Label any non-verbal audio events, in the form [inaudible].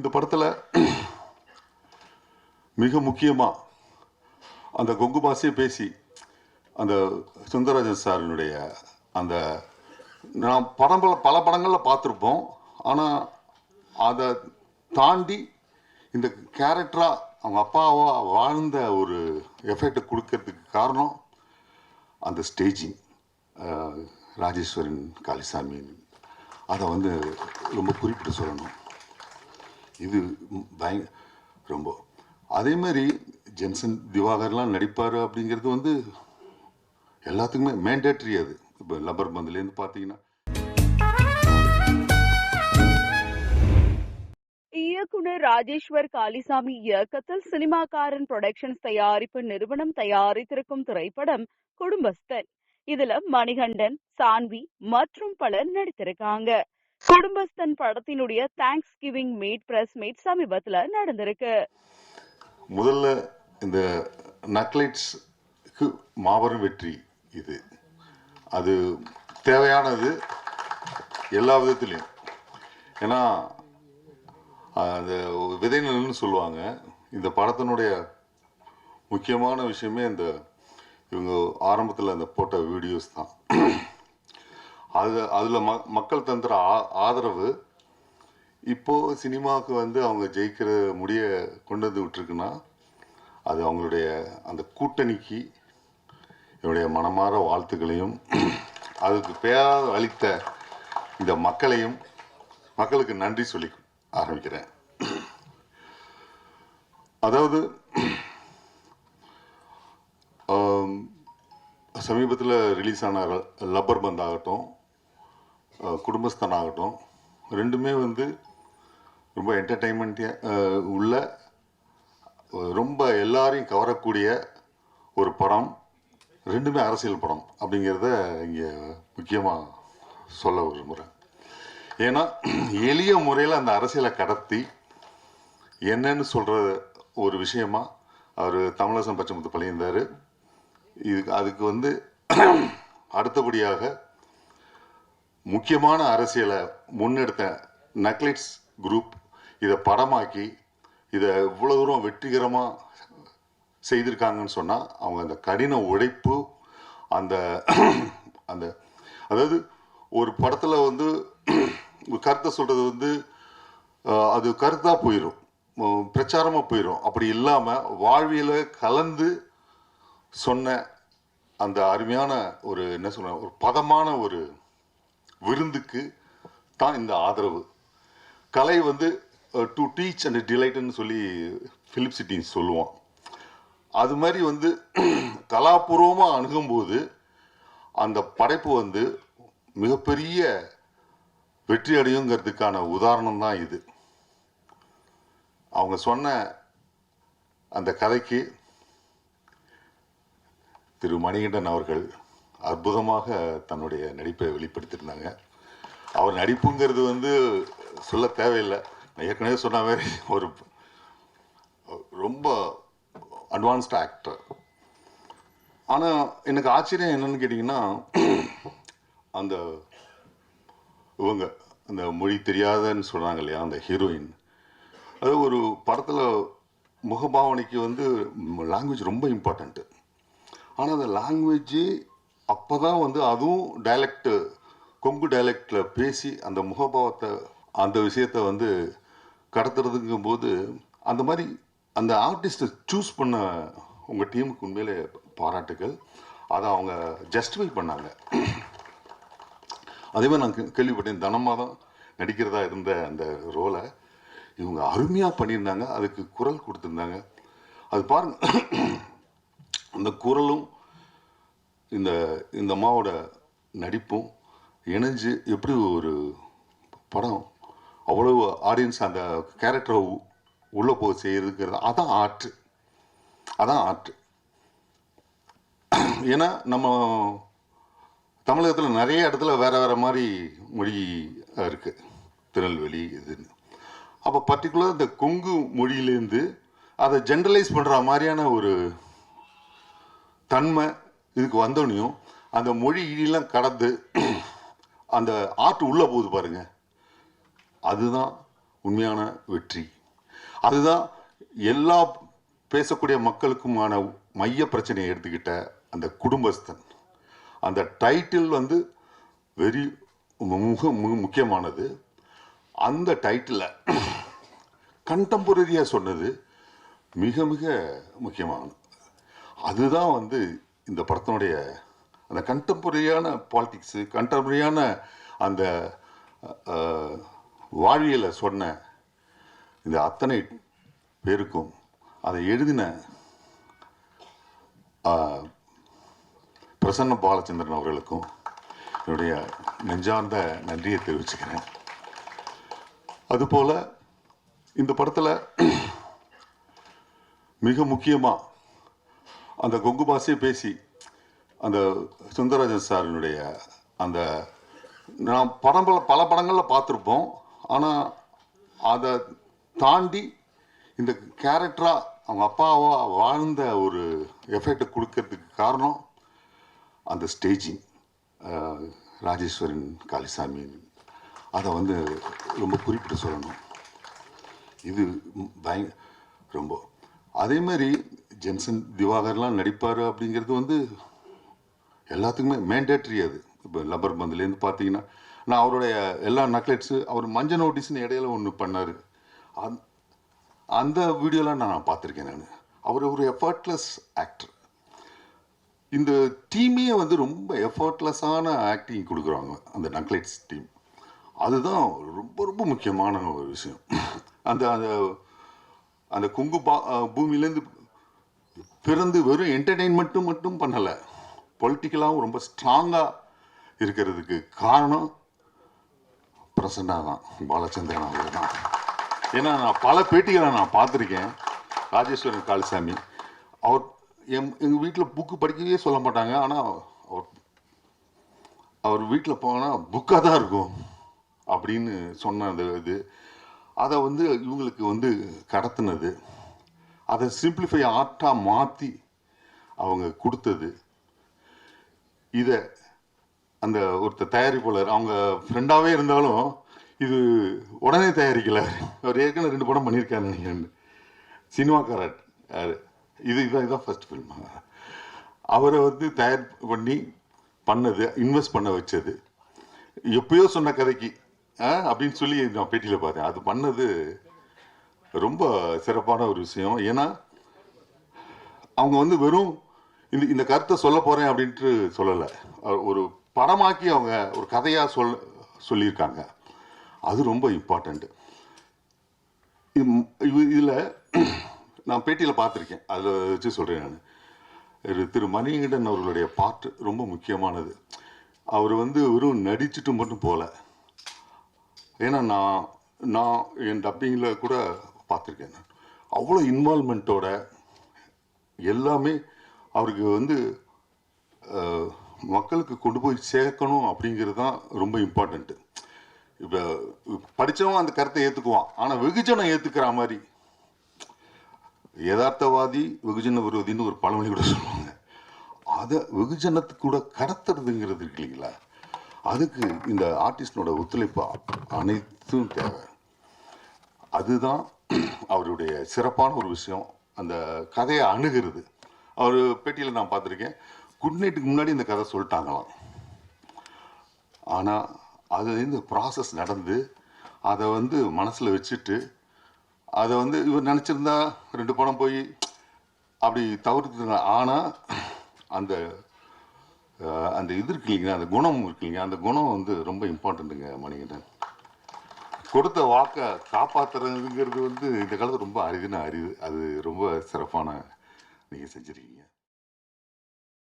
இந்த படத்தில் மிக முக்கியமாக அந்த கொங்கு பாஷையை பேசி அந்த சுந்தரராஜன் சாரினுடைய அந்த நான் படம் பல படங்களில் பார்த்துருப்போம். ஆனால் அதை தாண்டி இந்த கேரக்டராக அவங்க அப்பாவா வாழ்ந்த ஒரு எஃபெக்டை கொடுக்கறதுக்கு காரணம் அந்த ஸ்டேஜிங் ராஜேஸ்வரன் காளிசாமி அதை வந்து ரொம்ப குறிப்பிட்டு சொல்லணும். இது பயங்க ரொம்ப. அதே மாதிரி ஜென்சன் திவாகர்லாம் நடிப்பார் அப்படிங்கிறது வந்து எல்லாத்துக்குமே மேண்டேட்ரி அது. இப்போ லப்பர் பந்துலேருந்து பார்த்தீங்கன்னா. இயக்குனர் ராஜேஸ்வர் காளிசாமி இயக்கத்தில் சினிமாக்காரன் புரொடக்ஷன்ஸ் தயாரிப்பு நிறுவனம் தயாரித்திருக்கும் திரைப்படம் குடும்பஸ்தன். இதுல மணிகண்டன் சான்வி மற்றும் பலர் நடித்திருக்காங்க. குடும்பஸ்தன் படத்தினுடைய thanks giving meet press meet சமீபத்தில் நடந்திருக்கு. முதல்ல இந்த நக்லைட்ஸ்க்கு மாபெரும் வெற்றி இது. அது தேவையானது எல்லா விதத்துலேயும். ஏன்னா அந்த விதை நெல்லுன்னு சொல்லுவாங்க. இந்த படத்தினுடைய முக்கியமான விஷயமே இந்த இவங்க ஆரம்பத்தில் அந்த போட்ட வீடியோஸ் தான். அது அதில் ம மக்கள் தந்துற ஆ ஆதரவு இப்போ சினிமாவுக்கு வந்து அவங்க ஜெயிக்கிற முடிய கொண்டு வந்து விட்டுருக்குன்னா அது அவங்களுடைய அந்த கூட்டணிக்கு என்னுடைய மனமாற வாழ்த்துக்களையும் அதுக்கு பேராத அளித்த இந்த மக்களையும் மக்களுக்கு நன்றி சொல்லி ஆரம்பிக்கிறேன். அதாவது சமீபத்தில் ரிலீஸ் ஆன ர- லப்பர் பந்தாகட்டும் ஆகட்டும் குடும்பஸ்தன் ஆகட்டும் ரெண்டுமே வந்து ரொம்ப என்டர்டெயின்மெண்ட்டியாக உள்ள ரொம்ப எல்லாரையும் கவரக்கூடிய ஒரு படம். ரெண்டுமே அரசியல் படம் அப்படிங்கிறத இங்கே முக்கியமாக சொல்ல விரும்புகிறேன் ஏன்னா எளிய முறையில் அந்த அரசியலை கடத்தி என்னன்னு சொல்கிற ஒரு விஷயமா அவர் தமிழரசன் பச்சைமுத்து பழியிருந்தார் இதுக்கு அதுக்கு வந்து அடுத்தபடியாக முக்கியமான அரசியலை முன்னெடுத்த நக்லைட்ஸ் குரூப் இதை படமாக்கி இதை இவ்வளோ தூரம் வெற்றிகரமாக செய்திருக்காங்கன்னு சொன்னால் அவங்க அந்த கடின உழைப்பு அந்த அந்த அதாவது ஒரு படத்தில் வந்து கருத்தை சொல்கிறது வந்து அது கருத்தாக போயிடும் பிரச்சாரமாக போயிடும் அப்படி இல்லாமல் வாழ்வியல கலந்து சொன்ன அந்த அருமையான ஒரு என்ன சொல்ற ஒரு பதமான ஒரு விருந்துக்கு தான் இந்த ஆதரவு. கலை வந்து டு டீச் அண்ட் டிலைட்னு சொல்லி ஃபிலிப் சிட்டின் சொல்லுவான். அது மாதிரி வந்து [clears throat] கலாபூர்வமாக அணுகும்போது அந்த படைப்பு வந்து மிகப்பெரிய வெற்றி அடையுங்கிறதுக்கான உதாரணம் தான் இது. அவங்க சொன்ன அந்த கதைக்கு திரு மணிகண்டன் அவர்கள் அற்புதமாக தன்னுடைய நடிப்பை வெளிப்படுத்தியிருந்தாங்க. அவர் நடிப்புங்கிறது வந்து சொல்ல தேவையில்லை. நான் ஏற்கனவே சொன்ன மாதிரி ஒரு ரொம்ப அட்வான்ஸ்டு ஆக்டர் ஆனால் எனக்கு ஆச்சரியம் என்னன்னு கேட்டிங்கன்னா அந்த இவங்க அந்த மொழி தெரியாதன்னு சொல்கிறாங்க இல்லையா அந்த ஹீரோயின் அது ஒரு படத்தில் முகபாவனைக்கு வந்து லாங்குவேஜ் ரொம்ப இம்பார்ட்டண்ட்டு ஆனால் அந்த லாங்குவேஜ் அப்போ தான் வந்து அதுவும் டைலக்ட் கொங்கு டைலக்டில் பேசி அந்த முகபாவத்தை அந்த விஷயத்தை வந்து கடத்துறதுங்கும் போது அந்த மாதிரி அந்த ஆர்டிஸ்ட்டை சூஸ் பண்ண உங்கள் டீமுக்கு உண்மையிலே பாராட்டுகள் அதை அவங்க ஜஸ்டிஃபை பண்ணாங்க. அதே மாதிரி நான் கே- கேள்விப்பட்டேன் தனமாக தான் நடிக்கிறதா இருந்த அந்த ரோலை இவங்க அருமையாக பண்ணியிருந்தாங்க. அதுக்கு குரல் கொடுத்துருந்தாங்க. அது பாருங்க அந்த குரலும் இந்த இந்த அம்மாவோட நடிப்பும் இணைஞ்சு எப்படி ஒரு படம் அவ்வளவு ஆடியன்ஸ் அந்த கேரக்டரை உள்ளே போக செய்யறதுங்கிறது அதான் ஆர்ட். அதான் ஆர்ட். ஏன்னா நம்ம தமிழகத்தில் நிறைய இடத்துல வேறு வேறு மாதிரி மொழி இருக்குது திருநெல்வேலி இதுன்னு அப்போ பர்டிகுலர் இந்த கொங்கு மொழியிலேருந்து அதை ஜென்ரலைஸ் பண்ணுற மாதிரியான ஒரு தன்மை இதுக்கு வந்தோடனையும் அந்த மொழி இடியெல்லாம் கடந்து அந்த ஆர்ட் உள்ளே போகுது பாருங்க. அதுதான் உண்மையான வெற்றி. அதுதான் எல்லா பேசக்கூடிய மக்களுக்குமான மைய பிரச்சனையை எடுத்துக்கிட்ட அந்த குடும்பஸ்தன். அந்த டைட்டில் வந்து வெரி மிக மு- முக்கியமானது. அந்த டைட்டிலை கண்டெம்பரரியாக சொன்னது மிக மிக முக்கியமானது. அதுதான் வந்து இந்த படத்தினுடைய அந்த கண்டெம்பரரியான பாலிட்டிக்ஸு கண்டெம்பரரியான அந்த வாழ்வியலை சொன்ன இந்த அத்தனை பேருக்கும் அதை எழுதின பிரசன்ன பாலச்சந்திரன் அவர்களுக்கும் என்னுடைய நெஞ்சார்ந்த நன்றியை தெரிவிச்சுக்கிறேன். அதுபோல் இந்த படத்தில் மிக முக்கியமாக அந்த கொங்கு பாஷையை பேசி அந்த சுந்தரராஜன் சாரினுடைய அந்த நான் படம் பல பல படங்களில் பார்த்துருப்போம். ஆனால் அதை தாண்டி இந்த கேரக்டராக அவங்க அப்பாவா வாழ்ந்த ஒரு எஃபெக்டை கொடுக்கறதுக்கு காரணம் அந்த ஸ்டேஜிங் ராஜேஸ்வரன் காளிசாமி. அதை வந்து ரொம்ப குறிப்பிட்டு சொல்லணும். இது பயங்க ரொம்ப அதே மாதிரி ஜென்சன் திவாகர்லாம் நடிப்பார் அப்படிங்கிறது வந்து எல்லாத்துக்குமே மேண்டேட்ரி அது. இப்போ லப்பர் பந்துலேருந்து பார்த்தீங்கன்னா நான் அவருடைய எல்லா நக்லெட்ஸு அவர் மஞ்ச நோட்டீஸ்னு இடையில ஒன்று பண்ணார். அந் அந்த வீடியோலாம் நான் பார்த்துருக்கேன் நான். அவர் ஒரு எஃபர்ட்லெஸ் ஆக்டர் இந்த டீமே வந்து ரொம்ப எஃபர்ட்லெஸ்ஸான ஆக்டிங் கொடுக்குறாங்க அந்த நக்லெட்ஸ் டீம் அதுதான் ரொம்ப ரொம்ப முக்கியமான ஒரு விஷயம். அந்த அந்த அந்த குங்கு பா பூமியிலேருந்து பிறந்து வெறும் என்டர்டெயின்மெண்ட்டும் மட்டும் பண்ணலை. பொலிட்டிக்கலாகவும் ரொம்ப ஸ்ட்ராங்காக இருக்கிறதுக்கு காரணம் பிரசன்னா தான் பாலச்சந்திரன் அவர் தான் ஏன்னா நான் பல பேட்டிகளை நான் பார்த்துருக்கேன். ராஜேஸ்வரன் காளிசாமி. அவர் எம் எங்கள் வீட்டில் புக்கு படிக்கவே சொல்ல மாட்டாங்க. ஆனால் அவர் அவர் வீட்டில் போனால் புக்காக தான் இருக்கும். அப்படின்னு சொன்ன அந்த இது. அதை வந்து இவங்களுக்கு வந்து கடத்தினது. அதை சிம்பிளிஃபை ஆர்ட்டாக மாற்றி அவங்க கொடுத்தது. இதை அந்த ஒருத்தர் தயாரிப்பாளர் அவங்க ஃப்ரெண்டாகவே இருந்தாலும் இது உடனே தயாரிக்கலை. அவர் ஏற்கனவே ரெண்டு படம் பண்ணியிருக்காரு நினைக்கிறேன். சினிமாக்காரர் இது இதான் இதுதான் ஃபர்ஸ்ட் ஃபில்ம் அவரை வந்து தயார் பண்ணி பண்ணது இன்வெஸ்ட் பண்ண வச்சது. எப்பயோ சொன்ன கதைக்கு அப்படின்னு சொல்லி நான் பேட்டியில் பார்த்தேன். அது பண்ணது ரொம்ப சிறப்பான ஒரு விஷயம். ஏன்னா அவங்க வந்து வெறும் இந்த இந்த கருத்தை சொல்ல போகிறேன் அப்படின்ட்டு சொல்லலை. ஒரு படமாக்கி அவங்க ஒரு கதையாக சொல் சொல்லியிருக்காங்க. அது ரொம்ப இம்பார்ட்டண்ட்டு இதில் நான் பேட்டியில் பார்த்துருக்கேன். அதில் வச்சு சொல்கிறேன் நான். திரு மணிகண்டன் அவர்களுடைய பாட்டு ரொம்ப முக்கியமானது. அவர் வந்து வெறும் நடிச்சுட்டு மட்டும் போகல ஏன்னா நான் நான் என் டப்பிங்கில் கூட பார்த்துருக்கேன் நான். அவ்வளோ இன்வால்மெண்ட்டோட எல்லாமே அவருக்கு வந்து மக்களுக்கு கொண்டு போய் சேர்க்கணும் அப்படிங்கிறது தான் ரொம்ப இம்பார்ட்டண்ட்டு இப்போ படித்தவன் அந்த கருத்தை ஏற்றுக்குவான் ஆனால் வெகுஜனம் ஏற்றுக்கிற மாதிரி யதார்த்தவாதி வெகுஜன விரோதின்னு ஒரு பழமொழி கூட சொல்லுவாங்க. அதை வெகுஜனத்துக்கு கூட கடத்துறதுங்கிறது இருக்கு இல்லைங்களா? அதுக்கு இந்த ஆர்டிஸ்டனோட ஒத்துழைப்பு அனைத்தும் தேவை. அதுதான் அவருடைய சிறப்பான ஒரு விஷயம். அந்த கதையை அணுகிறது. அவர் பேட்டியில் நான் பார்த்துருக்கேன். குட் நைட்டுக்கு முன்னாடி இந்த கதை சொல்லிட்டாங்களாம். ஆனால் அது இந்த ப்ராசஸ் நடந்து அதை வந்து மனசில் வச்சுட்டு அதை வந்து இவர் நினச்சிருந்தா ரெண்டு படம் போய் அப்படி தவிர்த்து ஆனால் அந்த அந்த இது இருக்கு இல்லைங்க அந்த குணம் இருக்கு இல்லைங்க அந்த குணம் வந்து ரொம்ப இம்பார்ட்டண்ட்டுங்க மணிகண்டன். கொடுத்த வாக்கை காப்பாத்துறதுங்கிறது வந்து இந்த காலத்தில் ரொம்ப அரிதுன்னு அரிது அது ரொம்ப சிறப்பான நீங்கள் செஞ்சுருக்கீங்க.